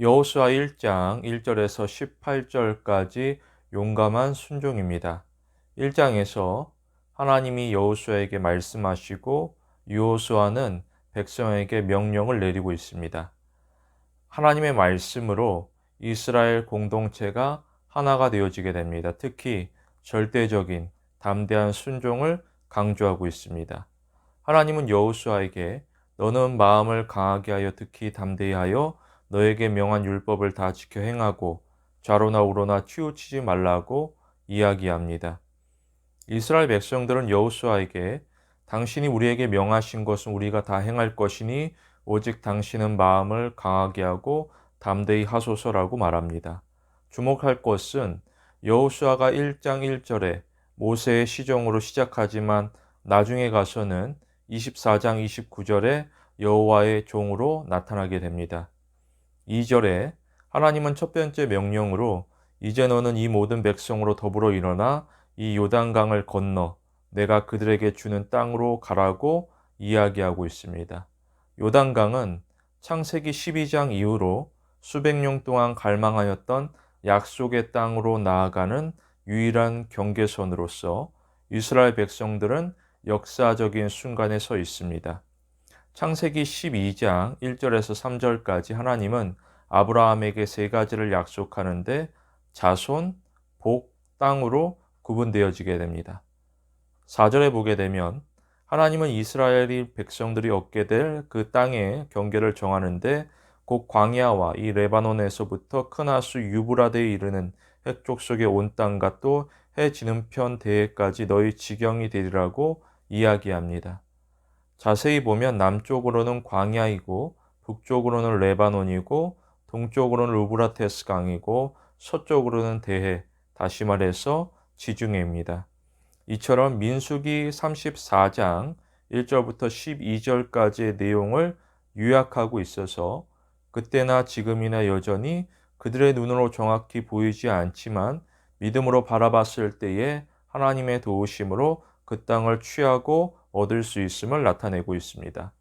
여호수아 1장 1절에서 18절까지 용감한 순종입니다. 1장에서 하나님이 여호수아에게 말씀하시고 여호수아는 백성에게 명령을 내리고 있습니다. 하나님의 말씀으로 이스라엘 공동체가 하나가 되어지게 됩니다. 특히 절대적인 담대한 순종을 강조하고 있습니다. 하나님은 여호수아에게 너는 마음을 강하게 하여 특히 담대히 하여 너에게 명한 율법을 다 지켜 행하고 좌로나 우로나 치우치지 말라고 이야기합니다. 이스라엘 백성들은 여호수아에게 당신이 우리에게 명하신 것은 우리가 다 행할 것이니 오직 당신은 마음을 강하게 하고 담대히 하소서라고 말합니다. 주목할 것은 여호수아가 1장 1절에 모세의 시종으로 시작하지만 나중에 가서는 24장 29절에 여호와의 종으로 나타나게 됩니다. 2절에 하나님은 첫 번째 명령으로 이제 너는 이 모든 백성으로 더불어 일어나 이 요단강을 건너 내가 그들에게 주는 땅으로 가라고 이야기하고 있습니다. 요단강은 창세기 12장 이후로 수백 년 동안 갈망하였던 약속의 땅으로 나아가는 유일한 경계선으로서 이스라엘 백성들은 역사적인 순간에 서 있습니다. 창세기 12장 1절에서 3절까지 하나님은 아브라함에게 세 가지를 약속하는데 자손, 복, 땅으로 구분되어지게 됩니다. 4절에 보게 되면 하나님은 이스라엘이 백성들이 얻게 될 그 땅의 경계를 정하는데 곧 광야와 이 레바논에서부터 크나수 유브라데에 이르는 핵족 속의 온 땅과 또 해 지는 편 대해까지 너희 지경이 되리라고 이야기합니다. 자세히 보면 남쪽으로는 광야이고 북쪽으로는 레바논이고 동쪽으로는 루브라테스 강이고 서쪽으로는 대해 다시 말해서 지중해입니다. 이처럼 민수기 34장 1절부터 12절까지의 내용을 요약하고 있어서 그때나 지금이나 여전히 그들의 눈으로 정확히 보이지 않지만 믿음으로 바라봤을 때에 하나님의 도우심으로 그 땅을 취하고 얻을 수 있음을 나타내고 있습니다.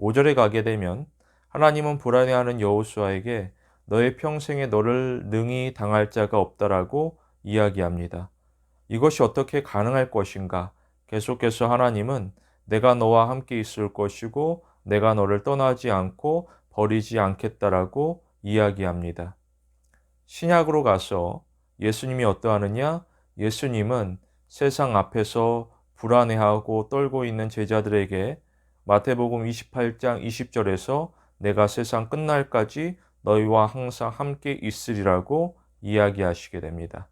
5절에 가게 되면 하나님은 불안해하는 여호수아에게 너의 평생에 너를 능히 당할 자가 없다라고 이야기합니다. 이것이 어떻게 가능할 것인가? 계속해서 하나님은 내가 너와 함께 있을 것이고 내가 너를 떠나지 않고 버리지 않겠다라고 이야기합니다. 신약으로 가서 예수님이 어떠하느냐? 예수님은 세상 앞에서 불안해하고 떨고 있는 제자들에게 마태복음 28장 20절에서 내가 세상 끝날까지 너희와 항상 함께 있으리라고 이야기하시게 됩니다.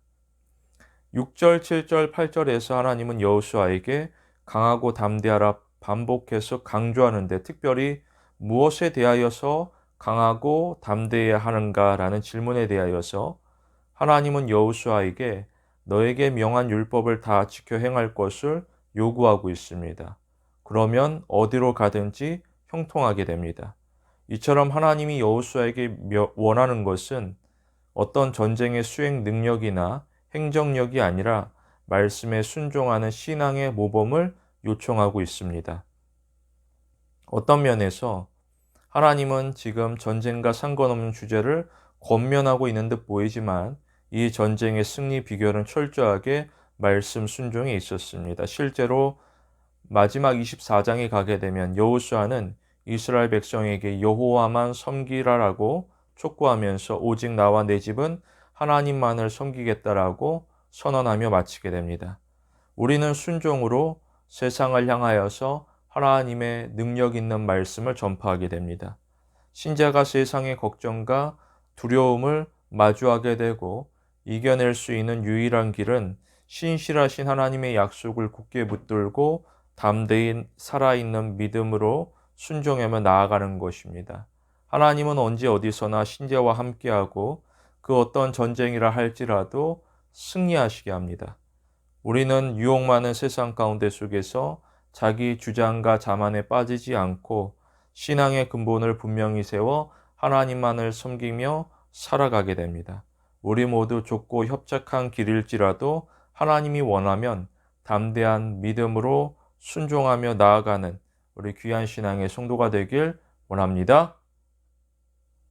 6절, 7절, 8절에서 하나님은 여호수아에게 강하고 담대하라 반복해서 강조하는데 특별히 무엇에 대하여서 강하고 담대해야 하는가라는 질문에 대하여서 하나님은 여호수아에게 너에게 명한 율법을 다 지켜 행할 것을 요구하고 있습니다. 그러면 어디로 가든지 형통하게 됩니다. 이처럼 하나님이 여호수아에게 원하는 것은 어떤 전쟁의 수행 능력이나 행정력이 아니라 말씀에 순종하는 신앙의 모범을 요청하고 있습니다. 어떤 면에서 하나님은 지금 전쟁과 상관없는 주제를 권면하고 있는 듯 보이지만 이 전쟁의 승리 비결은 철저하게 말씀 순종에 있었습니다. 실제로 마지막 24장에 가게 되면 여호수아는 이스라엘 백성에게 여호와만 섬기라라고 촉구하면서 오직 나와 내 집은 하나님만을 섬기겠다라고 선언하며 마치게 됩니다. 우리는 순종으로 세상을 향하여서 하나님의 능력 있는 말씀을 전파하게 됩니다. 신자가 세상의 걱정과 두려움을 마주하게 되고 이겨낼 수 있는 유일한 길은 신실하신 하나님의 약속을 굳게 붙들고 담대히 살아있는 믿음으로 순종하며 나아가는 것입니다. 하나님은 언제 어디서나 신자와 함께하고 그 어떤 전쟁이라 할지라도 승리하시게 합니다. 우리는 유혹 많은 세상 가운데 속에서 자기 주장과 자만에 빠지지 않고 신앙의 근본을 분명히 세워 하나님만을 섬기며 살아가게 됩니다. 우리 모두 좁고 협착한 길일지라도 하나님이 원하면 담대한 믿음으로 순종하며 나아가는 우리 귀한 신앙의 성도가 되길 원합니다.